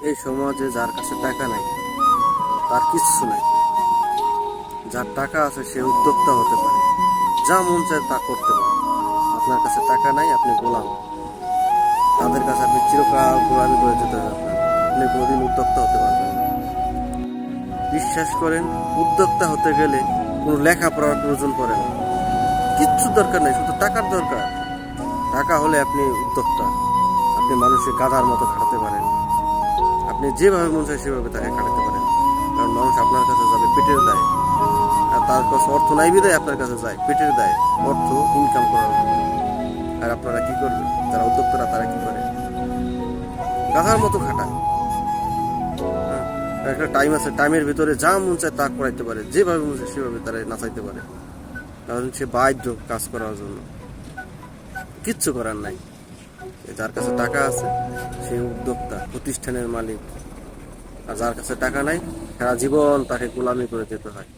এই সমাজে যার কাছে টাকা নাই, তার কিচ্ছু নাই। যার টাকা আছে, সে উদ্যোক্তা হতে পারে। যা মন চায় তা করতে পারে। আপনার কাছে টাকা নাই, আপনি গোলাম। তাদের কাছে আপনি চিরকাল গোলামি করে যেতে হবে আপনি কোনোদিন উদ্যোক্তা হতে পারবেন বিশ্বাস করেন, উদ্যোক্তা হতে গেলে কোনো লেখাপড়ার প্রয়োজন পড়ে না। কিচ্ছু দরকার নেই, শুধু টাকার দরকার। টাকা হলে আপনি উদ্যোক্তা। আপনি মানুষের গাধার মতো খাটাতে পারেন। যেভাবে মন চায় সেভাবে তাকে খাটাতে পারেন। কারণ মানুষ আপনার কাছে যাবে পেটের দেয়। আর তার কাছে অর্থ নাই বিদায় আপনার কাছে যায় পেটের দেয়। অর্থ ইনকাম করার। আর আপনারা কি করবেন? যারা উদ্যোক্তারা তারা কি করে? গাধার মতো খাটায়। হ্যাঁ, একটা টাইম আছে টাইমের ভিতরে যা মন চায় তা করাইতে পারে। যেভাবে মন চায় সেভাবে তারা নাচাইতে পারে। কারণ সে বাধ্য কাজ করার জন্য। কিচ্ছু করার নাই। যার কাছে টাকা আছে, সেই উদ্যোক্তা, প্রতিষ্ঠানের মালিক। আর যার কাছে টাকা নাই, সারা জীবন তাকে গোলামি করে যেতে হয়।